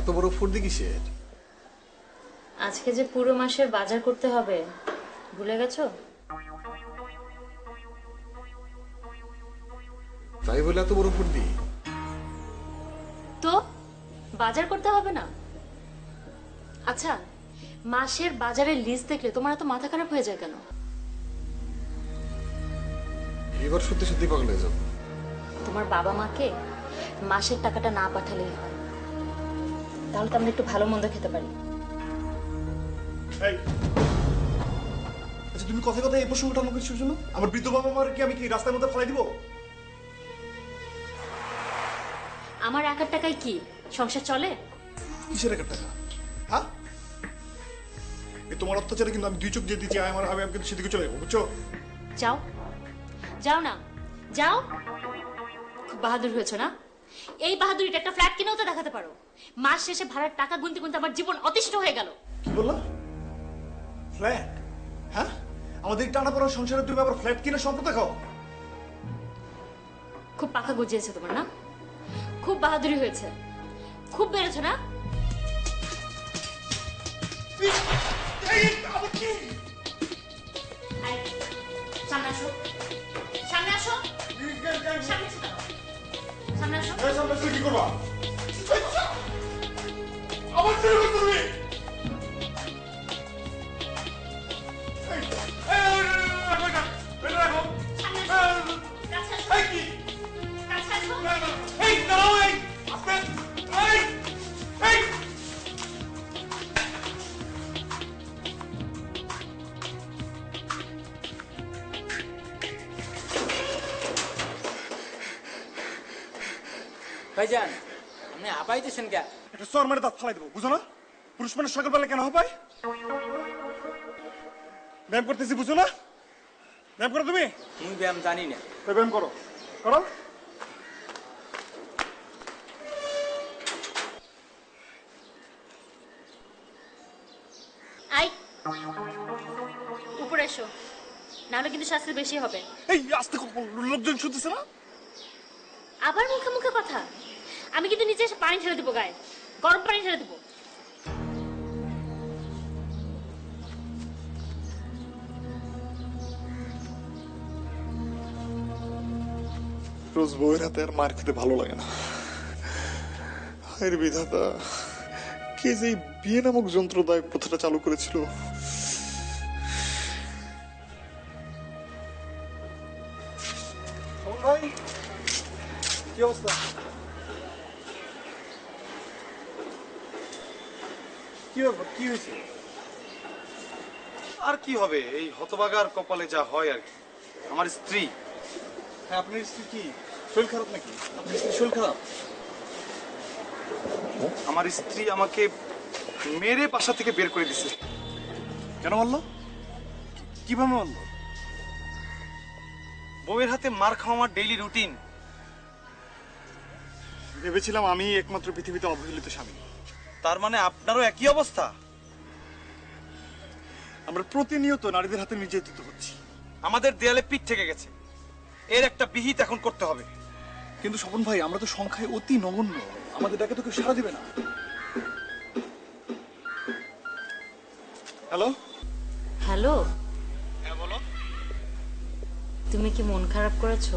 এত বড় ফুর্তি কিসের? আজকে যে পুরো মাসের বাজার করতে হবে ভুলে গেছো? তাই বলে এত বড় ফুর্তি? তো বাজার করতে হবে না? আচ্ছা মাসের বাজারের লিস্ট দেখলে তোমার এত মাথা খারাপ হয়ে যায় কেন? এবার সত্যি সত্যি পাগল হয়ে যাব। তোমার বাবা মাকে মাসের টাকাটা না পাঠালেই হয়। তাহলে তো আমরা একটু ভালো মন্দ খেতে পারি। এই। আচ্ছা তুমি কথায় কথায় এই প্রসঙ্গটা আমাকে কিছু জন্য? আমার বৃদ্ধ বাবা মার কি আমি কি রাস্তার মধ্যে ফেলাই দিব? আমার একার টাকায় কি? সংসার চলে? কিসের একটা টাকা? হ্যাঁ? এই তোমার অত্যাচারে কিন্তু আমি দুই চোখ দিয়ে দিচ্ছি আমার আমি আমি কিন্তু সেদিকে চলে যাব বুঝছ? যাও। যাও না। যাও। খুব বাহাদুর হয়েছো না? এই বাহাদুরিটা একটা ফ্ল্যাট কিনেও তো দেখাতে পারো। মাস শেষে ভাড়ার টাকা গুনতে গুনতে আমার জীবন অতিষ্ঠ হয়ে গেল। কি বললা? ফ্ল্যাট হ্যাঁ? আমাদের টানা পড়া সংসারে তুমি আবার ফ্ল্যাট কিনে সম্পদ দেখাও। খুব পাখা গজিয়েছে তোমার না? খুব বাহাদুরি হয়েছে। খুব বেড়েছো না? সামনে আসো। সামনে আসো। সামনে আসো। সামনে এসে কি করবা? আমার ছেলে কই তুমি। ভাইজান আপনি আপাইতেছেন কে একটা সর মারে দাঁত ফালাই দেবো বুঝো না? পুরুষ মানুষ সকালবেলা কেন হয় ব্যায়াম করতেছি বুঝো না? ব্যায়াম করো তুমি? মুই ব্যায়াম জানি না। তো ব্যায়াম করো। করো। আই উপরে এসো। নাহলে কিন্তু শাস্তি বেশি হবে। এই আস্তে লোকজন শুনতেছে না? আবার মুখে মুখে কথা? আমি কিন্তু নিচে এসে পানি ঢেলে দেবো গায়ে। গরম পানি ঢেলে দেবো। রোজ বউয়ের হাতে আর মার খেতে ভালো লাগে না। হায়ের বিধাতা কে যে বিয়ে নামক যন্ত্রদায়ক প্রথাটা চালু করেছিল? ভাই কি অবস্থা? কি হয়েছে? আর কি হবে? এই হতবাগার কপালে যা হয় আর কি। আমার স্ত্রী। হ্যাঁ আপনার স্ত্রী কি? শরীর খারাপ নাকি? আপনার স্ত্রী শরীর খারাপ? আমার স্ত্রী আমাকে মেরে বাসা থেকে বের করে দিছে। কেন বলল কীভাবে বলল বউয়ের হাতে মার খাওয়া আমার ডেইলি রুটিন ভেবেছিলাম আমি একমাত্র পৃথিবীতে অবহেলিত স্বামী। তার মানে আপনারও একই অবস্থা? আমরা প্রতিনিয়ত নারীদের হাতে নির্যাতিত হচ্ছি। আমাদের দেয়ালে পিঠ থেকে গেছে। এর একটা বিহিত এখন করতে হবে। কিন্তু স্বপন ভাই আমরা তো সংখ্যায় অতি নগণ্য। আমাদের ডাকে তো কেউ সাড়া দেবে না। হ্যালো? হ্যালো? হ্যাঁ বলো। তুমি কি মন খারাপ করেছ?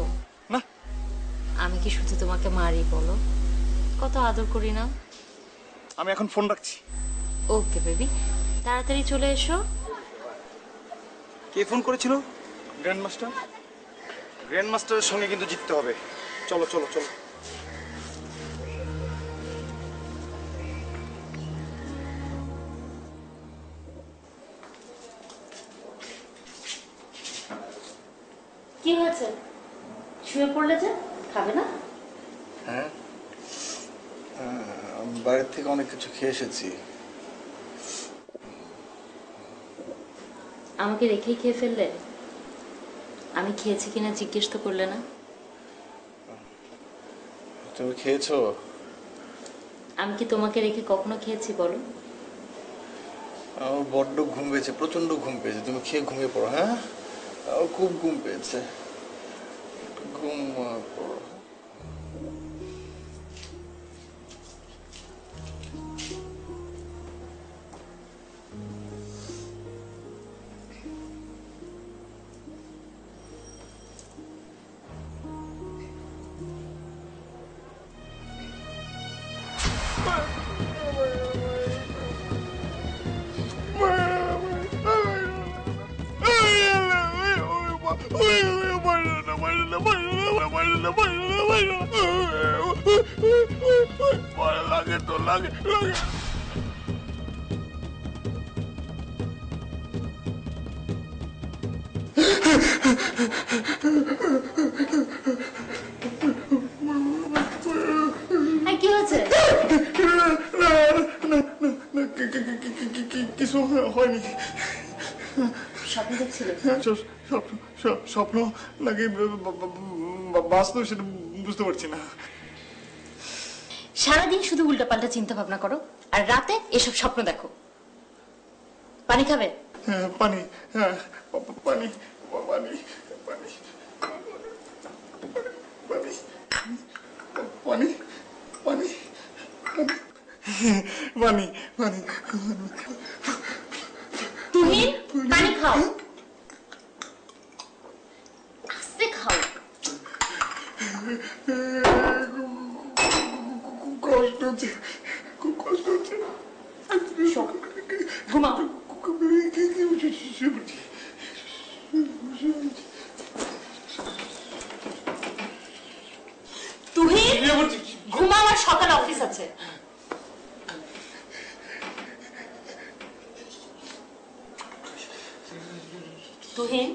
না। আমি কি শুধু তোমাকে মারি বলো? কত আদর করি না? আমি এখন ফোন রাখছি। ওকে বেবি তাড়াতাড়ি চলে এসো। কে ফোন করেছিল? গ্র্যান্ড মাস্টার গ্র্যান্ড মাস্টারের সঙ্গে কিন্তু জিততে হবে। চলো চলো চলো। কি হয়েছে? শুয়ে পড়লে যে খাবে না? বাইরের থেকে অনেক কিছু খেয়ে এসেছি। আমাকে রেখেই খেয়ে ফেললে? আমি খেয়েছি কিনা জিজ্ঞেস তো করলে না। তুমি খেয়েছো? আমি কি তোমাকে রেখে কখনো খেয়েছি বলো? আমার বড্ড ঘুম পেয়েছে প্রচণ্ড ঘুম পেয়েছে। তুমি খেয়ে ঘুমিয়ে পড়ো হ্যাঁ? খুব ঘুম পেয়েছে। ঘুম পড়ো। হয়েছে কিছু হয়নি স্বপ্ন দেখছিলে স্বপ্ন নাকি বাস্তব সেটা বুঝতে পারছি না সারাদিন শুধু উল্টাপাল্টা চিন্তা ভাবনা করো আর রাতে এসব স্বপ্ন দেখো পানি খাবে হ্যাঁ পানি হ্যাঁ পানি পানি পানি পানি পানি পানি পানি পানি তুমি পানি খাও। আস্তে খাও। খুব কষ্ট হচ্ছে খুব কষ্ট হচ্ছে। শো, ঘুমাও তুহিন ঘুমাও আর সকালে অফিস আছে তুহিন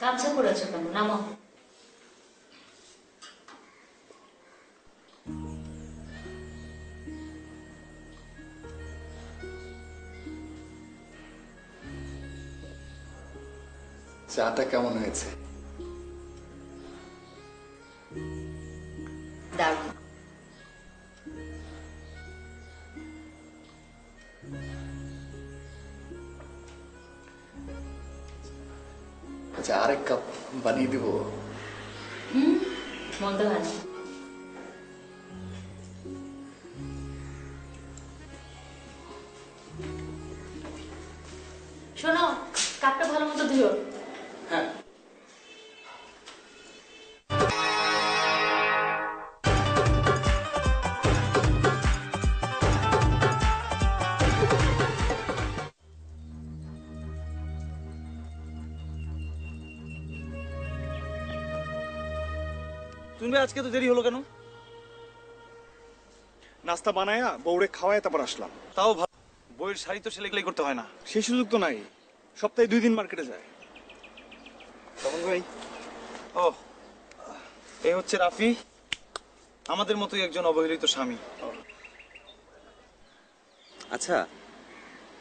গামছা পরেছো কেন? নামো। চাটা কেমন হয়েছে? তুমি ভাই আজকে তো দেরি হলো কেন? নাস্তা বানায়া বউরে খাওয়ায় তারপর আসলাম। তাও ভালো। বইয়ের শাড়ি তো সেলেগুলাই করতে হয় না। সেই সুযোগ তো নাই। সপ্তাহে দুই দিন মার্কেটে যায়। তখন ভাই। ও এই হচ্ছে রাফি। আমাদের মতোই একজন অবহেলিত স্বামী। আচ্ছা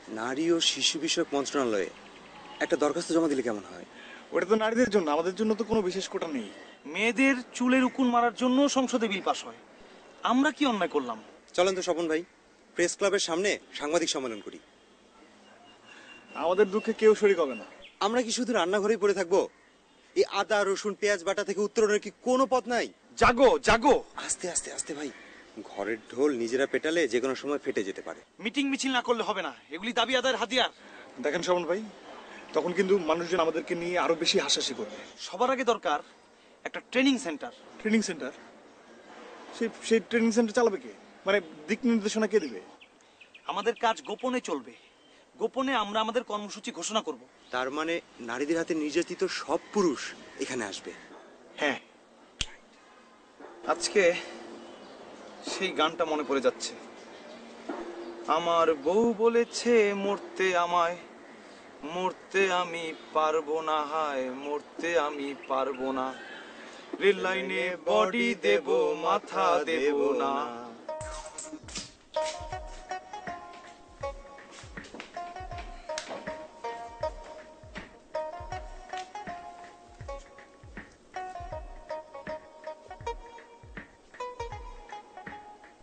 নারী ও শিশু বিষয়ক মন্ত্রণালয়ে একটা দরখাস্ত জমা দিলে কেমন হয়? ওটা তো নারীদের জন্য আমাদের জন্য তো কোনো বিশেষ কোটা নেই। মেয়েদের চুলের উকুন মারার জন্য সংসদে বিল পাস হয়। আমরা কি অন্যায় করলাম? চলেন তো স্বপন ভাই প্রেস ক্লাবের সামনে সাংবাদিক সম্মেলন করি। আমাদের দুঃখে কেউ শরিক হবে না। আমরা কি শুধু রান্নাঘরেই পড়ে থাকব? এই আদা রসুন পেঁয়াজ বাটা থেকে উত্তরণের কি কোনো পথ নাই? জাগো জাগো! আস্তে আস্তে আস্তে ভাই ঘরের ঢোল নিজেরা পেটালে যে কোনো সময় ফেটে যেতে পারে। মিটিং মিছিল না করলে হবে না এগুলি দাবি আদায়ের হাতিয়ার। দেখেন শ্রবণ ভাই তখন কিন্তু মানুষজন আমাদেরকে নিয়ে আরও বেশি হাসাহাসি করবে। সবার আগে দরকার একটা ট্রেনিং সেন্টার ট্রেনিং সেন্টার সেই সেই ট্রেনিং সেন্টার চালাবে কে? মানে দিক নির্দেশনা কে দিবে? আমাদের কাজ গোপনে চলবে। গোপনে আমরা আমাদের কর্মসূচি ঘোষণা করব। তার মানে নারীদের হাতে নির্যাতিত সব পুরুষ এখানে আসবে। হ্যাঁ। আজকে সেই গানটা মনে পড়ে যাচ্ছে। আমার বউ বলেছে মরতে আমায় মরতে আমি পারব না হায় মরতে আমি পারব না। রেল লাইনে বডি দেব মাথা দেব না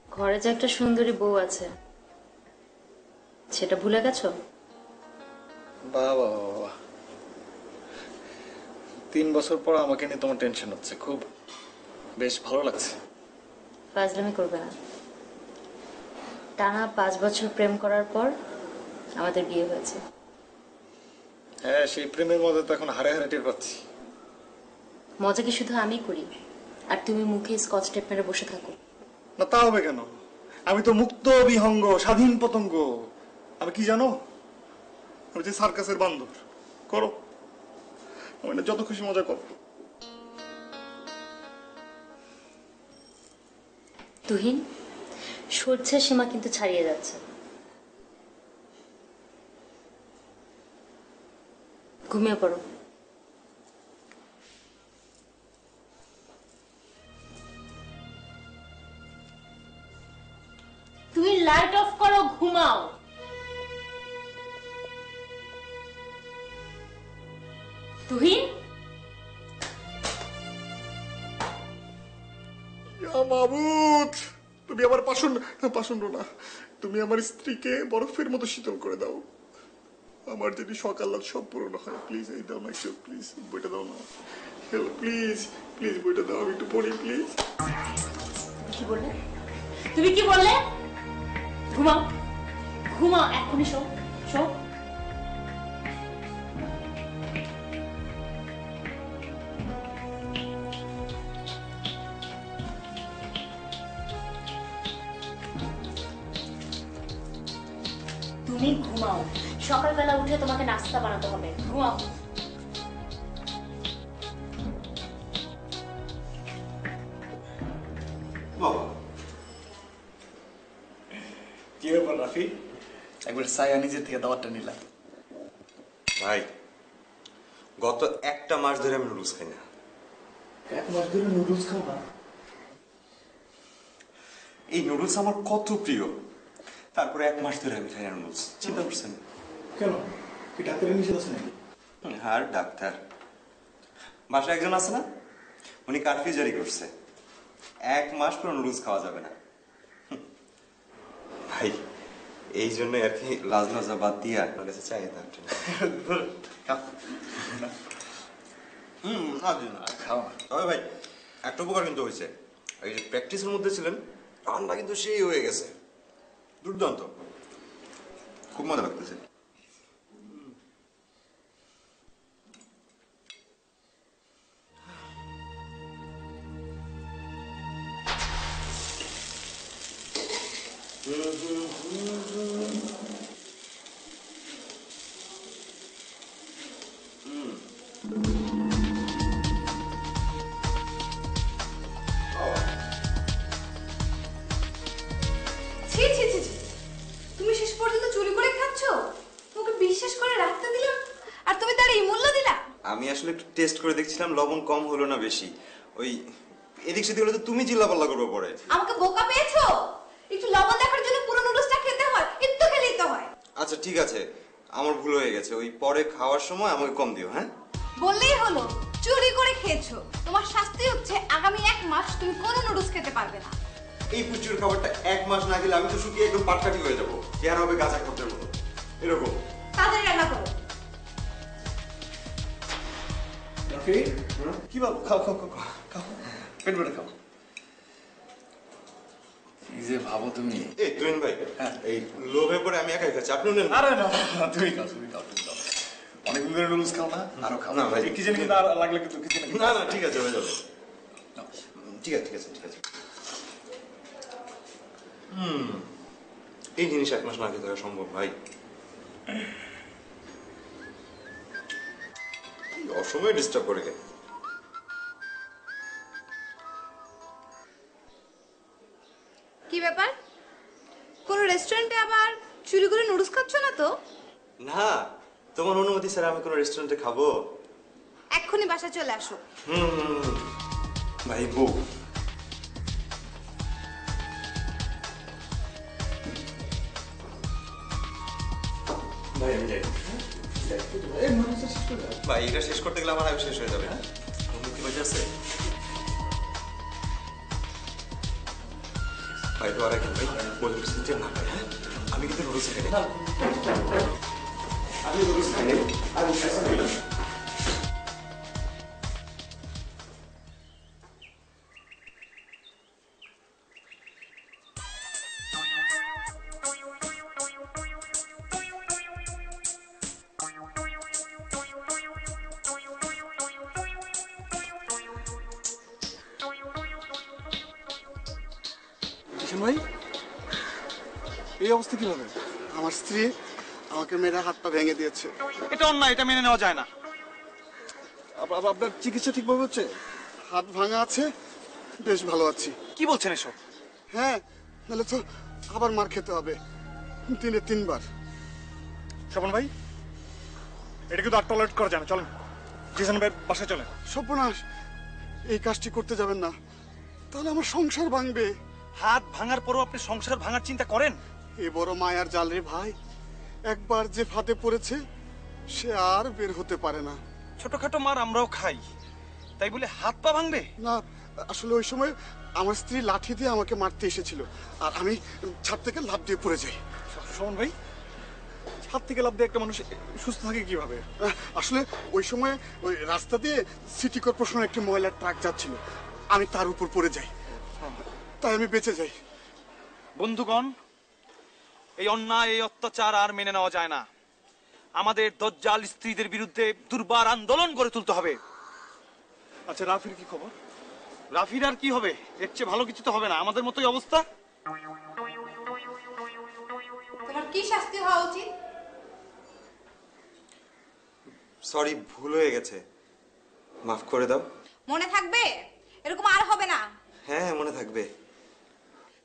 ঘরে যে একটা সুন্দরী বউ আছে সেটা ভুলে গেছো বাহ, বাহ। তিন বছর পর আমাকে নিয়ে তোমার টেনশন হচ্ছে। খুব বেশ ভালো লাগছে। ফাজলামি করবে না। টানা পাঁচ বছর প্রেম করার পর আমাদের বিয়ে হয়েছে। হ্যাঁ সেই প্রেমের মধ্যে তো এখন হারে হারে টের পাচ্ছি। মজা কি শুধু আমি করি? আর তুমি মুখে স্কচ টেপ মেরে বসে থাকো। না তা হবে কেন? আমি তো মুক্ত বিহঙ্গ স্বাধীন পতঙ্গ। আমি কি জানো? আমি যে সার্কাসের বান্দর। করো। আমি না যত খুশি মজা করো। তুহিন সহ্যের সীমা কিন্তু ছাড়িয়ে যাচ্ছে। ঘুমিয়ে পড়ো। তুমি লাইট অফ করো ঘুমাও। তুহিন? তুমি আমার পাষণ্ড না, পাষণ্ড না। তুমি আমার স্ত্রীকে বরফের মতো শীতল করে দাও। আমার যদি সকাল রাত সব পূরণ হয় প্লিজ এই দাও না একটু প্লিজ বইটা দাও না। হ্যালো প্লিজ প্লিজ বইটা দাও আমি একটু পড়ি প্লিজ কি বললে? তুমি কি বললে? ঘুমাও ঘুমাও এক্ষুনি শো শো। উঠে তোমাকে নাস্তা বানাতে হবে। ঘুমাও। কি ব্যাপার রাফি? একবার সায়া নিজের থেকে দাওয়াতটা নিলাম ভাই গত একটা মাস ধরে আমি নুডলস খাই না। এক মাস ধরে নুডলস এই নুডলস আমার কত প্রিয়। তারপরে এক মাস ধরে আমি খাই না নুডলস চিন্তা করছেন? কেন? কি ডাক্তারের নিষেধ আছে নাকি? আর ডাক্তার। বাসায় একজন আছে না? উনি কারফিউ জারি করছে। এক মাস পর নুডলস খাওয়া যাবে না। ভাই এই জন্য আর কি লাজ লজা বাদ দিয়ে আপনার কাছে চাই না। দিন না খাও তবে ভাই একটা উপকার কিন্তু হয়েছে। এই যে প্র্যাকটিসের মধ্যে ছিলেন রান্না কিন্তু সেই হয়ে গেছে। দুর্দান্ত। খুব মজা লাগতেছে। ছি ছি ছি ছি। তুমি শেষ পর্যন্ত চুরি করে খাচ্ছ? তোমাকে বিশ্বাস করে রাখতে দিলাম? আর তুমি তার এই মূল্য দিলা? আমি আসলে একটু টেস্ট করে দেখছিলাম লবণ কম হলো না বেশি। ওই এদিক সেদিক হলে তো তুমি চিল্লাপাল্লা করবে পরে। আমাকে বোকা পেয়েছ? একটু লবণ দেখার জন্য পুরো নুডলসটা খেতে হয় একটু খেলেই তো হয়। আচ্ছা ঠিক আছে। আমার ভুল হয়ে গেছে। ওই পরে খাওয়ার সময় আমাকে কম দিও হ্যাঁ? বললেই হলো চুরি করে খেয়েছো। তোমার শাস্তি হচ্ছে আগামী এক মাস তুমি কোনো নুডলস খেতে পারবে না। এই পুষ্টির খাবারটা এক মাস না গেলে আমি তো শুকিয়ে একদম পাটকাটি হয়ে যাব। চেহারা হবে গাছা খদ্দের মতো। এরকম। তাড়াতাড়ি রান্না করো। কি বাবু? খাও খাও খাও খাও, খাও। পেট ভরে খাও। কি যে ভাবো তুমি। এই তুহিন ভাই হ্যাঁ। এই লোভে পরে আমি একাই খাচ্ছি আপনিও নেন আরে না তুমি খাও তুমি খাও তুমি খাও। অনেকগুলো করে নুডলস খাও না আরও খাও। না, ভাই। কি জানি কিন্তু আর লাগলে কিন্তু কিছু না না ঠিক আছে হয়ে যাবে। ঠিক আছে ঠিক আছে ঠিক আছে। হুম এই জিনিস এক মাস না খেতে সম্ভব ভাই। অসময়ে ডিস্টার্ব করে গে কি ব্যাপার? কোন রেস্টুরেন্টে আবার চুরি করে নুডলস খাচ্ছ না তো? না তোমার অনুমতি স্যার আমি কোনো রেস্টুরেন্টে খাব। এক্ষুনি বাসা চলে আসো। হুম। ভাই বউ। ভাই আমি যাই। ভাই এটা শেষ করতে গেলে আমার আয়ু শেষ হয়ে যাবে হ্যাঁ? মুক্তি বাজে আছে? ভাই তো আর একদিন ভাই বলে দিচ্ছি না ভাই হ্যাঁ আমি কিন্তু নুডলস খাই না। আমি নুডলস খাই না। স্ত্রী আমাকে মেরে হাত পা ভেঙে দিয়েছে। এটা অন্যায় এটা মেনে নেওয়া যায় না। আপ- আপ- আপনার চিকিৎসা ঠিকভাবে হচ্ছে? হাত ভাঙা আছে বেশ ভালো আছি। কি বলছেন এসব? হ্যাঁ নাহলে তো আবার মার খেতে হবে। দিনে তিনবার। স্বপন ভাই এটা কিন্তু আর টলারেট করা যায় না। চলেন জিসান ভাই বাসায় চলেন। সর্বনাশ এই কাজটি করতে যাবেন না। তাহলে আমার সংসার ভাঙবে। হাত ভাঙার পরও আপনি সংসার ভাঙার চিন্তা করেন? এ বড় মায়ার জাল রে ভাই। একবার যে ফাঁদে পড়েছে সে আর বের হতে পারে না। ছোটখাটো মার আমরাও খাই। তাই বলে হাত পা ভাঙবে? না আসলে ওই সময় আমার স্ত্রী লাঠি দিয়ে আমাকে মারতে এসেছিল। আর আমি ছাদ থেকে লাফ দিয়ে পড়ে যাই। শোভন ভাই ছাদ থেকে লাভ দিয়ে একটা মানুষ সুস্থ থাকে কীভাবে? আসলে ওই সময় ওই রাস্তা দিয়ে সিটি কর্পোরেশনের একটি ময়লার ট্রাক যাচ্ছিল। আমি তার উপর পড়ে যাই। তাই আমি বেঁচে যাই। বন্ধুগণ এই অন্যায় এই অত্যাচার আর মেনে নেওয়া যায় না। আমাদের দজ্জাল স্ত্রীদের বিরুদ্ধে দুর্বার আন্দোলন গড়ে তুলতে হবে। আচ্ছা রাফির কি খবর? রাফির আর কি হবে? এর চেয়ে ভালো কিছু তো হবে না। আমাদের মতোই অবস্থা? তোমার কি শাস্তি হওয়া উচিত? সরি ভুল হয়ে গেছে। মাফ করে দাও। মনে থাকবে? এরকম আর হবে না। হ্যাঁ মনে থাকবে।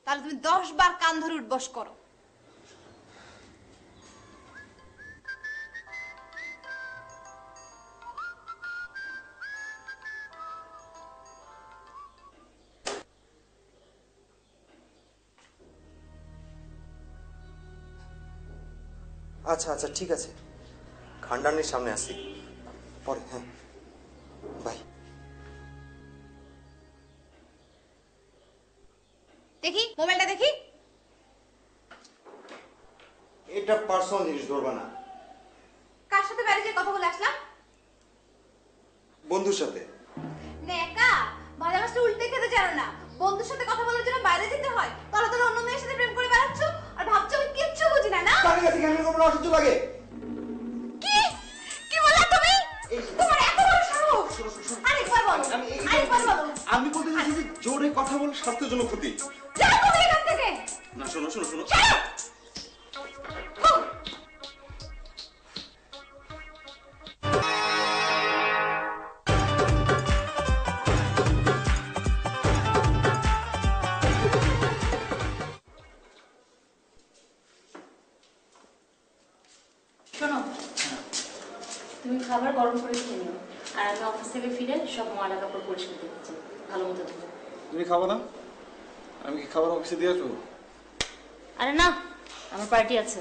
তাহলে তুমি দশ বার কান ধরে উঠবস করো। আচ্ছা আচ্ছা ঠিক আছে। খান্ডানির সামনে আসি। পরে হ্যাঁ। বাই। দেখি মোবাইলটা দেখি। এটা পার্সোনাল জিনিস ধরবা না। কার সাথে বাইরে যে কথা বলে আসলাম? বন্ধুর সাথে। নেকা মাছটা উল্টে খেতে জানো না। বন্ধুর সাথে কথা বলার জন্য বাইরে যেতে হয়। কাছে অসহ্য লাগে? কি? কি বললা তুমি? তোমার এত বড় সাহস! আরেকবার বলো আরেকবার বলো। আমি বলতে চাইছি যে জোরে কথা বলে স্বাস্থ্যের জন্য ক্ষতি। যাও তুমি এখান থেকে? না শোনো শোনো শোনো। খাবার গরম করে খেয়ে নিও। আর আমি অফিস থেকে ফিরে সব ময়লা কাপড় পরিষ্কার করতে ভালো মতো ধুবো তুমি খাব না? আমি কি খাবার অফিসে দিয়ে আসব? আরে না আমার পার্টি আছে।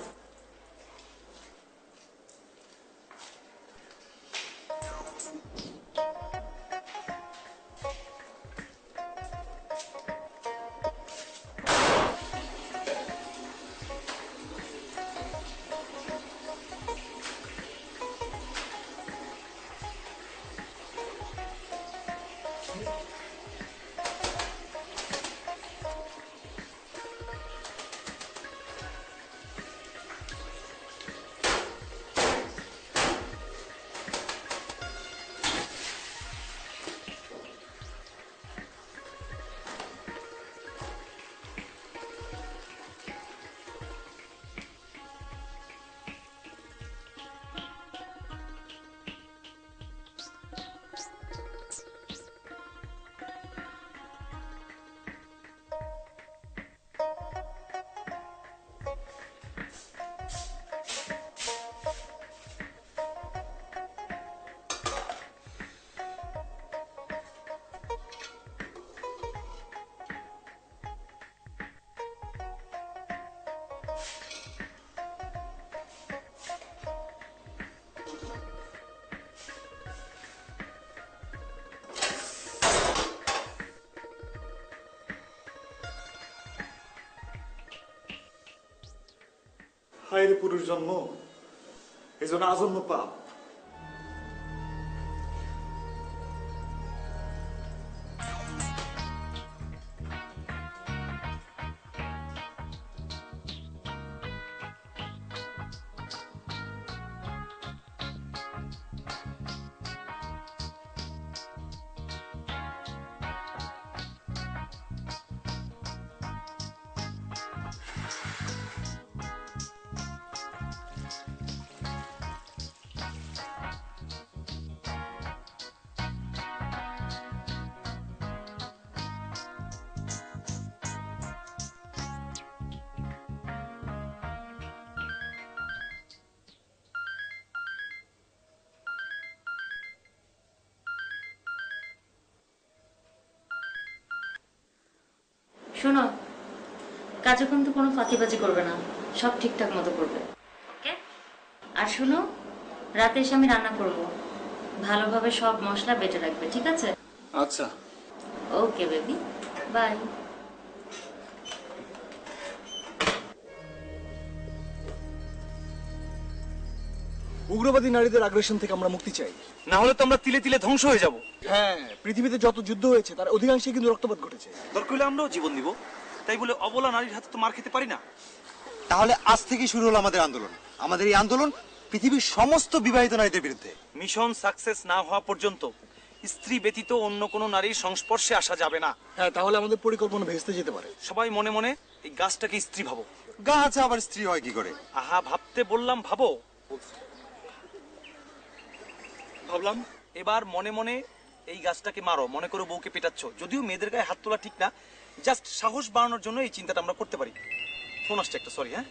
হায় রে পুরুষ জন্ম এই জন্য আজন্ম পাপ। শোনো কাজে কিন্তু কোনো ফাঁকিবাজি করবে না সব ঠিকঠাক মতো করবে। ওকে আর শোনো রাতে এসে আমি রান্না করব। ভালোভাবে সব মশলা বেটে রাখবে ঠিক আছে? আচ্ছা। Okay baby. বাই। উগ্রবাদী নারীদের আগ্রাসন থেকে আমরা মুক্তি চাই। না হলে তো আমরা তিলে তিলে ধ্বংস হয়ে যাব। হ্যাঁ পৃথিবীতে যত যুদ্ধ হয়েছে তার অধিকাংশই কিন্তু রক্তপাত ঘটেছে। দরকার হলে আমরাও জীবন দিব তাই বলে অবলা নারীর হাতে তো মার খেতে পারি না। তাহলে আজ থেকে শুরু হলো আমাদের আন্দোলন। আমাদের এই আন্দোলন পৃথিবীর সমস্ত বিবাহিত নারীদের বিরুদ্ধে। মিশন সাকসেস না হওয়া পর্যন্ত স্ত্রী ব্যতীত অন্য কোনো নারীর সংস্পর্শে আসা যাবে না। হ্যাঁ তাহলে আমাদের পরিকল্পনা ভেস্তে যেতে পারে। সবাই মনে মনে এই গাছটাকে স্ত্রী ভাবো। গাছ আবার স্ত্রী হয় কি করে? আহা ভাবতে বললাম ভাবো। ভাবলাম এবার মনে মনে এই গাছটাকে মারো, মনে করো বউকে পেটাচ্ছ। যদিও মেয়েদের গায়ে হাত তোলা ঠিক না জাস্ট সাহস বাড়ানোর জন্য এই চিন্তাটা আমরা করতে পারি। ফোন আসছে একটা সরি হ্যাঁ?